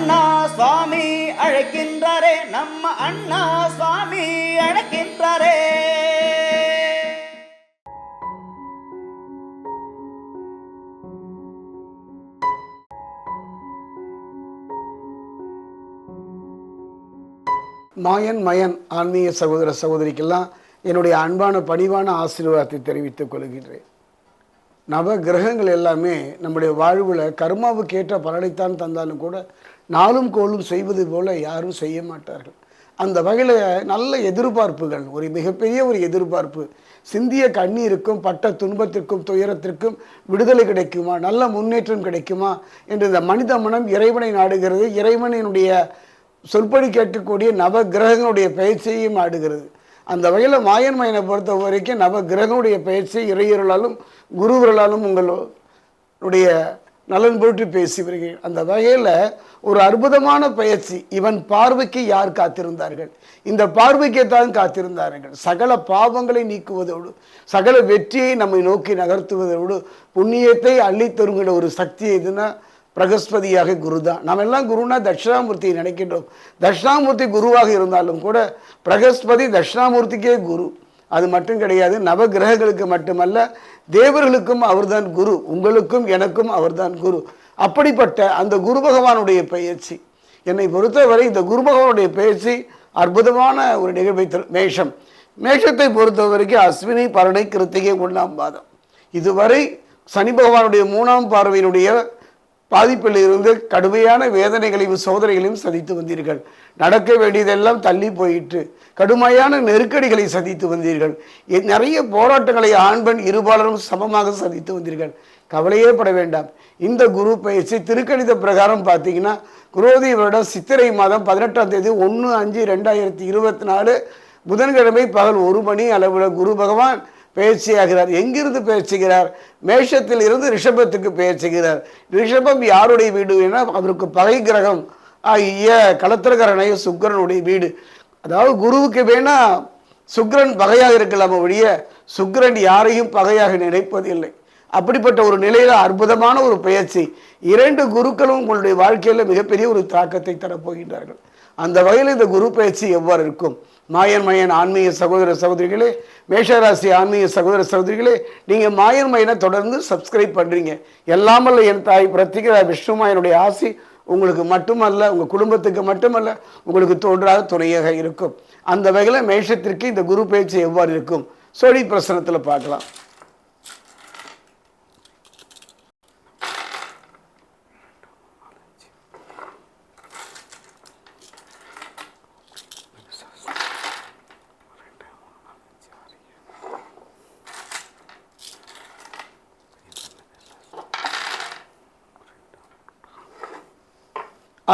அண்ணா சுவாமி அழைக்கின்றாரே நம்ம அண்ணா சுவாமி அழைக்கின்றாரே. மாயன் மயன் ஆன்மீக சகோதர சகோதரிக்கெல்லாம் என்னுடைய அன்பான பணிவான ஆசீர்வாதத்தை தெரிவித்துக் கொள்கின்றேன். நவ கிரகங்கள் எல்லாமே நம்முடைய வாழ்வில் கர்மாவுக்கு ஏற்ற பலனைத்தான் தந்தாலும் கூட நாளும் கோளும் செய்வது போல யாரும் செய்ய மாட்டார்கள். அந்த வகையில் நல்ல எதிர்பார்ப்புகள் ஒரு மிகப்பெரிய ஒரு எதிர்பார்ப்பு. சிந்திய கண்ணீருக்கும் பட்ட துன்பத்திற்கும் துயரத்திற்கும் விடுதலை கிடைக்குமா? நல்ல முன்னேற்றம் கிடைக்குமா? என்று இந்த மனித மனம் இறைவனை நாடுகிறது. இறைவனினுடைய சொற்படி கேட்கக்கூடிய நவ கிரகங்களுடைய பயிற்சியையும் நாடுகிறது. அந்த வகையில் மாயன் மயனை பொறுத்த வரைக்கும் நவ கிரகனுடைய பயிற்சி இறையர்களாலும் குருவர்களாலும் உங்களுடைய நலன் பொருட்டு பேசி வருகிறேன். அந்த வகையில் ஒரு அற்புதமான பயிற்சி இவன் பார்வைக்கு யார் காத்திருந்தார்கள்? இந்த பார்வைக்கே தான் காத்திருந்தார்கள். சகல பாவங்களை நீக்குவதோடு சகல வெற்றியை நம்மை நோக்கி நகர்த்துவதோடு புண்ணியத்தை அள்ளித்தருங்கிற ஒரு சக்தி எதுனா பிரகஸ்பதியாக குரு தான் நம்ம எல்லாம் குருனா தட்சிணாமூர்த்தியை நினைக்கின்றோம். தட்சிணாமூர்த்தி குருவாக இருந்தாலும் கூட பிரகஸ்பதி தட்சிணாமூர்த்திக்கே குரு. அது மட்டும் கிடையாது நவ கிரகங்களுக்கு மட்டுமல்ல தேவர்களுக்கும் அவர்தான் குரு உங்களுக்கும் எனக்கும் அவர்தான் குரு. அப்படிப்பட்ட அந்த குரு பகவானுடைய பயிற்சி என்னை பொறுத்தவரை இந்த குரு பகவானுடைய பயிற்சி அற்புதமான ஒரு நிகழ்வை தரும். மேஷம். மேஷத்தை பொறுத்த வரைக்கும் அஸ்வினி பரணை கிருத்திகை ஒன்றாம் பாதம். இதுவரை சனி பகவானுடைய மூணாம் பார்வையினுடைய பாதிப்பில் இருந்து கடுமையான வேதனைகளையும் சோதனைகளையும் சதித்து வந்தீர்கள். நடக்க வேண்டியதெல்லாம் தள்ளி போயிற்று. கடுமையான நெருக்கடிகளை சதித்து வந்தீர்கள். நிறைய போராட்டங்களை ஆண் பெண் இருபாலரும் சமமாக சதித்து வந்தீர்கள். கவலையே பட வேண்டாம். இந்த குரு பயிற்சி திருக்கணித பிரகாரம் பார்த்தீங்கன்னா குரோதி வருடம் சித்திரை மாதம் பதினெட்டாம் தேதி ஒன்று அஞ்சு ரெண்டாயிரத்தி இருபத்தி நாலு புதன்கிழமை பகல் ஒரு மணி அளவில் குரு பகவான் பேச்சியாகிறார் எங்கிருந்து பெயர்ச்சிகிறார் மேஷத்தில் இருந்து ரிஷபத்துக்கு பெயர்ச்சிகிறார் ரிஷபம் யாருடைய வீடு என அவருக்கு பகை கிரகம். ஆகிய களத்திரகரனை சுக்கிரனுடைய வீடு. அதாவது குருவுக்கு வேணா சுக்கிரன் பகையாக இருக்கலாம் ஒழிய சுக்கிரன் யாரையும் பகையாக நினைப்பதில்லை. அப்படிப்பட்ட ஒரு நிலையில அற்புதமான ஒரு பயிற்சி இரண்டு குருக்களும் உங்களுடைய வாழ்க்கையில மிகப்பெரிய ஒரு தாக்கத்தை தரப்போகின்றார்கள். அந்த வகையில் இந்த குரு பயிற்சி எவ்வாறு இருக்கும்? மாயன் மயன் ஆன்மீக சகோதர சகோதரிகளே மேஷராசி ஆன்மீக சகோதர சகோதரிகளே நீங்கள் மாயன் மயனை தொடர்ந்து சப்ஸ்கிரைப் பண்ணுறீங்க எல்லாமல்ல என் தாய் பிரத்திகரா விஷ்ணுமாயனுடைய ஆசி உங்களுக்கு மட்டுமல்ல உங்கள் குடும்பத்துக்கு மட்டுமல்ல உங்களுக்கு தோன்றாத துணையாக இருக்கும். அந்த வகையில் மேஷத்திற்கு இந்த குரு பயிற்சி எவ்வாறு இருக்கும்? சோழி பிரசனத்தில் பார்க்கலாம்.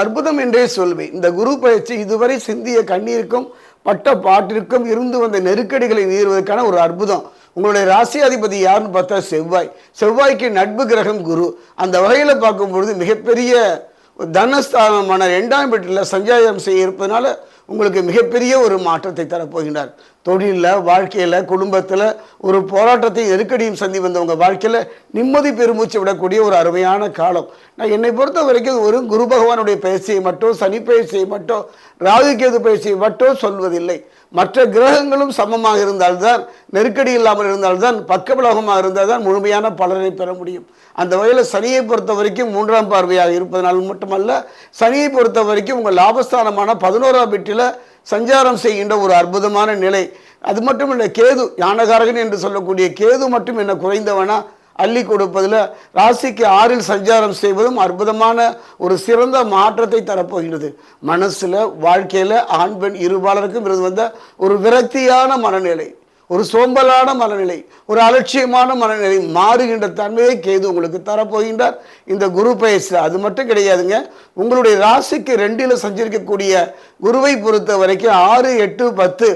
அற்புதம் என்றே சொல்வேன் இந்த குரு பயிற்சி இதுவரை சிந்திய கண்ணீருக்கும் பட்ட பாட்டிற்கும் இருந்து வந்த நெருக்கடிகளை நீர்வதற்கான ஒரு அற்புதம். உங்களுடைய ராசியாதிபதி யாருன்னு பார்த்தா செவ்வாய். செவ்வாய்க்கு நட்பு கிரகம் குரு. அந்த வகையில் பார்க்கும் பொழுது மிகப்பெரிய தனஸ்தானமான ரெண்டாம் வீட்டில் சஞ்சாயம் செய்ய இருப்பதனால உங்களுக்கு மிகப்பெரிய ஒரு மாற்றத்தை தரப்போகின்றார். தொழிலில் வாழ்க்கையில் குடும்பத்தில் ஒரு போராட்டத்தை நெருக்கடியும் சந்தி வந்தவங்க வாழ்க்கையில் நிம்மதி பெருமூச்சு விடக்கூடிய ஒரு அருமையான காலம். நான் என்னை பொறுத்த வரைக்கும் ஒரு குரு பகவானுடைய பயிற்சியை மட்டும் சனி பயிற்சியை மட்டும் ராகுகேது பயிற்சியை மட்டும் சொல்வதில்லை. மற்ற கிரகங்களும் சமமாக இருந்தால்தான் நெருக்கடி இல்லாமல் இருந்தால்தான் பக்கபலகமாக இருந்தால் தான் முழுமையான பலனை பெற முடியும். அந்த வகையில் சனியை பொறுத்த வரைக்கும் மூன்றாம் பார்வையாக இருப்பதனால் மட்டுமல்ல சனியை பொறுத்த வரைக்கும் உங்கள் லாபஸ்தானமான பதினோராம் வீட்டில் சஞ்சாரம் செய்கின்ற ஒரு அற்புதமான நிலை. அது மட்டும் இல்லை கேது ஞானகாரகன் என்று சொல்லக்கூடிய கேது மட்டும் என்ன குறைந்தவனா? அள்ளி கொடுப்பதில் ராசிக்கு ஆறில் சஞ்சாரம் செய்வதும் அற்புதமான ஒரு சிறந்த மாற்றத்தை தரப்போகிறது மனசில் வாழ்க்கையில் ஆண் பெண் இருபாலருக்கும் இருந்து வந்த ஒரு விரக்தியான மனநிலை. ஒரு சோம்பலான மனநிலை ஒரு அலட்சியமான மனநிலை மாறுகின்ற தன்மையை கேது உங்களுக்கு தரப்போகின்றார். இந்த குரு பயிற்சியில் அது மட்டும் கிடையாதுங்க. உங்களுடைய ராசிக்கு ரெண்டில் சஞ்சரிக்கக்கூடிய குருவை பொறுத்த வரைக்கும் ஆறு எட்டு பத்து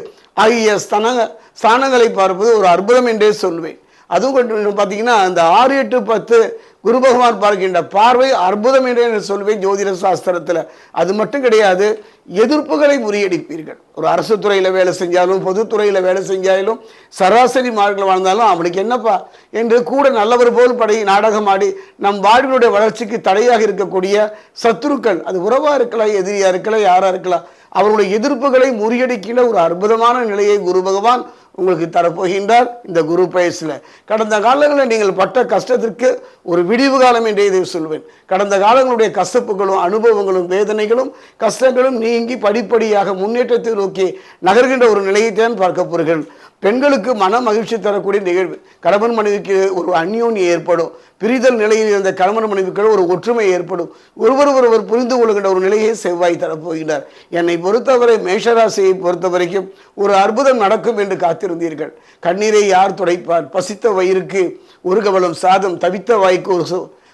ஆகிய ஸ்தான ஸ்தானங்களை பார்ப்பது ஒரு அற்புதம் என்றே சொல்வேன். அதுவும் கொஞ்சம் பார்த்தீங்கன்னா அந்த ஆறு எட்டு பத்து குரு பகவான் பார்க்கின்ற பார்வை அற்புதம் என்று சொல்வேன் ஜோதிட சாஸ்திரத்தில். அது மட்டும் கிடையாது எதிர்ப்புகளை முறியடிப்பீர்கள். ஒரு அரசு துறையில் வேலை செஞ்சாலும் பொதுத்துறையில் வேலை செஞ்சாலும் சராசரி மார்க்கில் வாழ்ந்தாலும் அவனுக்கு என்னப்பா என்று கூட நல்லவர் போல் படை நாடகம் ஆடி நம் வாழ்வினுடைய வளர்ச்சிக்கு தடையாக இருக்கக்கூடிய சத்துருக்கள் அது உறவாக இருக்கலாம் எதிரியாக இருக்கலாம் யாராக இருக்கலாம் அவருடைய எதிர்ப்புகளை முறியடிக்கிற ஒரு அற்புதமான நிலையை குரு பகவான் உங்களுக்கு தரப்போகின்றார் இந்த குரு பயசில் கடந்த காலங்களில் நீங்கள் பட்ட கஷ்டத்திற்கு ஒரு விடிவு காலம் என்றே இதை சொல்வேன். கடந்த காலங்களுடைய கசப்புகளும் அனுபவங்களும் வேதனைகளும் கஷ்டங்களும் நீங்கி படிப்படியாக முன்னேற்றத்தை நோக்கி நகர்கின்ற ஒரு நிலையைத்தான் பார்க்க போகிறீர்கள். பெண்களுக்கு மன மகிழ்ச்சி தரக்கூடிய நிகழ்வு. கணவன் மனைவிக்கு ஒரு அந்யோன்யம் ஏற்படும். பிரிதல் நிலையில் இருந்த கணவன் மனைவிக்குள்ள ஒரு ஒற்றுமை ஏற்படும். ஒருவர் ஒருவர் புரிந்து கொள்கின்ற ஒரு நிலையை செவ்வாய் தரப்போகிறார் என்னை பொறுத்தவரை மேஷராசியை பொறுத்த வரைக்கும் ஒரு அற்புதம் நடக்கும் என்று காத்திருந்தீர்கள். கண்ணீரை யார் துடைப்பார்? பசித்த வயிறுக்கு ஒரு கவலம் சாதம் தவித்த வாய்க்கு ஒரு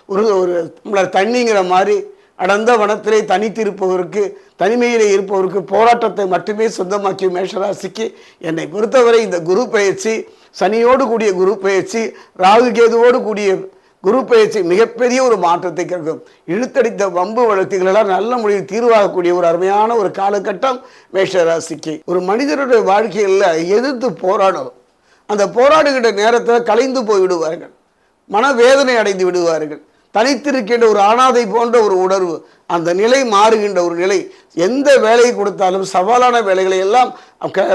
ஒரு ஒரு தண்ணிங்கிற மாதிரி அடர்ந்த வனத்திலே தனித்திருப்பவருக்கு தனிமையிலே இருப்பவருக்கு போராட்டத்தை மட்டுமே சொந்தமாக்கிய மேஷராசிக்கு என்னை பொறுத்தவரை இந்த குரு பயிற்சி சனியோடு கூடிய குரு பயிற்சி ராகு கேதுவோடு கூடிய குரு பயிற்சி மிகப்பெரிய ஒரு மாற்றத்தை கிடைக்கும். இழுத்தடித்த வம்பு வழக்குகளெல்லாம் நல்ல முறையில் தீர்வாகக்கூடிய ஒரு அருமையான ஒரு காலகட்டம் மேஷராசிக்கு. ஒரு மனிதனுடைய வாழ்க்கையில் எதிர்த்து போராடும். அந்த போராடுகின்ற நேரத்தில் கலைந்து போய் விடுவார்கள். மனவேதனை அடைந்து விடுவார்கள். தனித்திருக்கின்ற ஒரு அனாதை போன்ற ஒரு உணர்வு அந்த நிலை மாறுகின்ற ஒரு நிலை எந்த வேலையை கொடுத்தாலும் சவாலான வேலைகளை எல்லாம்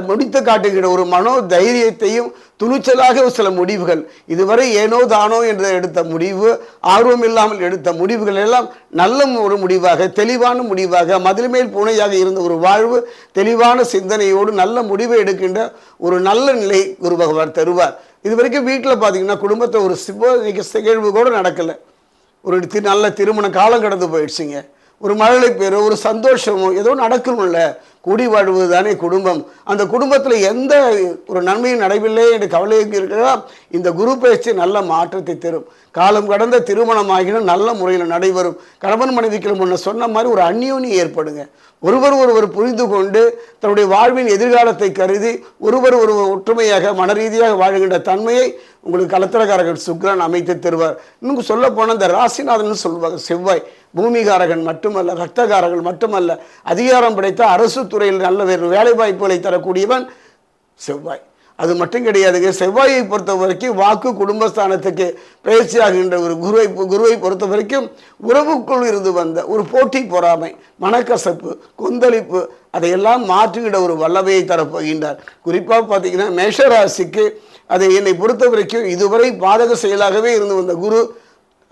முடித்து காட்டுகின்ற ஒரு மனோ தைரியத்தையும் துணிச்சலாக சில முடிவுகள். இதுவரை ஏனோ தானோ என்று எடுத்த முடிவு ஆர்வம் இல்லாமல் எடுத்த முடிவுகள் எல்லாம் நல்ல ஒரு முடிவாக தெளிவான முடிவாக மதில் மேல் பூனையாக இருந்த ஒரு வாழ்வு தெளிவான சிந்தனையோடு நல்ல முடிவை எடுக்கின்ற ஒரு நல்ல நிலை குரு பகவான் தருவார். இது வரைக்கும் வீட்டில் பார்த்தீங்கன்னா குடும்பத்தை ஒரு சிவ நிகழ்வு கூட நடக்கலை. ஒரு தி நல்ல திருமண காலம் கடந்து போயிடுச்சுங்க. ஒரு மழலை பேரோ ஒரு சந்தோஷமோ ஏதோ நடக்கணும்ல. கூடி வாழ்வது தானே குடும்பம். அந்த குடும்பத்தில் எந்த ஒரு நன்மையும் நடைபெறலே என்று கவலையும் இருக்கிறதா இந்த குரு பயிற்சி நல்ல மாற்றத்தை தரும். காலம் கடந்த திருமணமாகினும் நல்ல முறையில் நடைபெறும். கணவன் மனைவிக்கு முன்ன சொன்ன மாதிரி ஒரு அந்யோன்யம் ஏற்படுங்க. ஒருவர் ஒருவர் புரிந்து கொண்டு தன்னுடைய வாழ்வின் எதிர்காலத்தை கருதி ஒருவர் ஒருவர் ஒற்றுமையாக மனரீதியாக வாழுகின்ற தன்மையை உங்களுக்கு கலத்திரக்காரர்கள் சுக்ரன் அமைத்து தருவார். இன்னும் சொல்ல போனால் இந்த ராசிநாதன் சொல்லுவாங்க செவ்வாய். பூமிகாரகன் மட்டுமல்ல ரத்தகாரகன் மட்டுமல்ல அதிகாரம் படைத்த அரசு துறையில் நல்ல வேலை வாய்ப்புகளை தரக்கூடியவன் செவ்வாய். அது மட்டும் கிடையாதுங்க செவ்வாயை பொறுத்த வரைக்கும் வாக்கு குடும்பஸ்தானத்துக்கு பயிற்சியாகின்ற ஒரு குருவை குருவை பொறுத்த வரைக்கும் உறவுக்குள் இருந்து வந்த ஒரு போட்டி பொறாமை மனக்கசப்பு கொந்தளிப்பு அதையெல்லாம் மாற்றுகின்ற ஒரு வல்லமையை தரப்போகின்றார். குறிப்பாக பார்த்தீங்கன்னா மேஷராசிக்கு அதை என்னை பொறுத்த வரைக்கும் இதுவரை பாதக செயலாகவே இருந்து வந்த குரு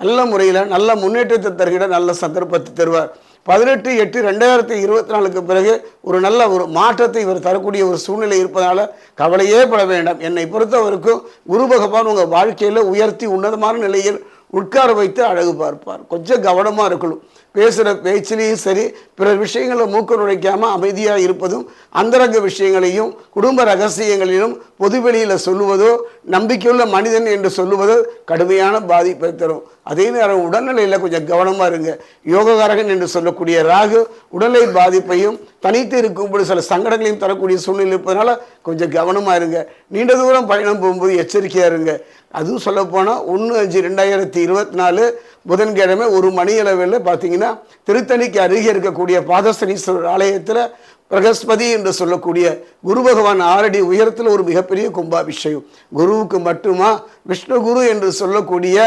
நல்ல முறையில் நல்ல முன்னேற்றத்தை தருகிற நல்ல சந்தர்ப்பத்தை தருவார். பதினெட்டு எட்டு ரெண்டாயிரத்தி இருபத்தி நாலுக்கு பிறகு ஒரு நல்ல ஒரு மாற்றத்தை இவர் தரக்கூடிய ஒரு சூழ்நிலை இருப்பதனால் கவலையே பட வேண்டாம். என்னை பொறுத்தவரைக்கும் குரு பகவான் உங்கள் வாழ்க்கையில் உயர்த்தி உன்னதமான நிலையில் உட்கார வைத்து அழகு பார்ப்பார். கொஞ்சம் கவனமாக இருக்கணும். பேசுகிற பேச்சிலையும் சரி பிற விஷயங்களை மூக்க நுழைக்காமல் அமைதியாக இருப்பதும் அந்தரங்க விஷயங்களையும் குடும்ப ரகசியங்களிலும் பொதுவெளியில் சொல்லுவதோ நம்பிக்கையுள்ள மனிதன் என்று சொல்லுவதோ கடுமையான பாதிப்பை தரும். அதே நேரம் உடல்நிலையில் கொஞ்சம் கவனமாக இருங்க. யோககாரகன் என்று சொல்லக்கூடிய ராகு உடல்நிலை பாதிப்பையும் தனித்து இருக்கும்போது சில சங்கடங்களையும் தரக்கூடிய சூழ்நிலை இருப்பதனால கொஞ்சம் கவனமாக இருங்க. நீண்ட தூரம் பயணம் போகும்போது எச்சரிக்கையாக இருங்க. அதுவும் சொல்லப்போனால் ஒன்று அஞ்சு ரெண்டாயிரத்தி இருபத்தி நாலு புதன்கிழமை ஒரு மணி அளவில் பார்த்தீங்கன்னா திருத்தணிக்கு அருகே இருக்கக்கூடிய பாதசனீஸ்வரர் ஆலயத்தில் பிரகஸ்பதி என்று சொல்லக்கூடிய குரு பகவான் ஆறடி உயரத்தில் ஒரு மிகப்பெரிய கும்பாபிஷேகம். குருவுக்கு மட்டுமா விஷ்ணு குரு என்று சொல்லக்கூடிய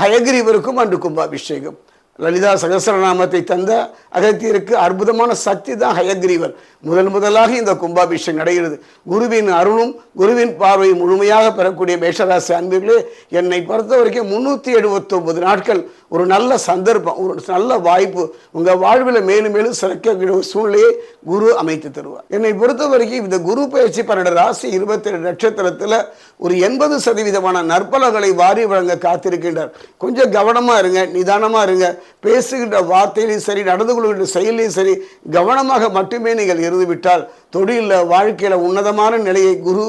அயகிரிவருக்கும் அன்று கும்பாபிஷேகம். லலிதா சகசரநாமத்தை தந்த அகத்தியருக்கு அற்புதமான சக்தி தான் ஹயக்ரீவர். முதல் முதலாக இந்த கும்பாபிஷேகம் நடைகிறது. குருவின் அருளும் குருவின் பார்வையும் முழுமையாக பெறக்கூடிய மேஷராசி அன்பர்களே என்னை பொறுத்த வரைக்கும் முந்நூற்றி எழுபத்தொம்பது நாட்கள் ஒரு நல்ல சந்தர்ப்பம் ஒரு நல்ல வாய்ப்பு. உங்கள் வாழ்வில் மேலும் மேலும் சிறக்க சூழ்நிலையை குரு அமைத்து தருவார். என்னை பொறுத்த வரைக்கும் இந்த குரு பயிற்சி பன்னெண்டு ராசி இருபத்தேழு நட்சத்திரத்தில் ஒரு எண்பது சதவீதமான நற்பலங்களை வாரி வழங்க காத்திருக்கின்றார். கொஞ்சம் கவனமாக இருங்க நிதானமாக இருங்க. பேசுகின்ற வார்த்தையிலையும் சரி நடந்து கொள்கின்ற செயலையும் சரி கவனமாக மட்டுமே நீங்கள் இருந்துவிட்டால் தொழிலில் வாழ்க்கையில் உன்னதமான நிலையை குரு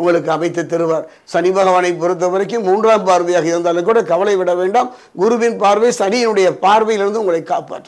உங்களுக்கு அமைத்து தருவார். சனி பகவானை பொறுத்த வரைக்கும் மூன்றாம் பார்வையாக இருந்தாலும் கூட கவலை விட வேண்டாம். குருவின் பார்வை சனியினுடைய பார்வையிலிருந்து உங்களை காப்பாற்றும்.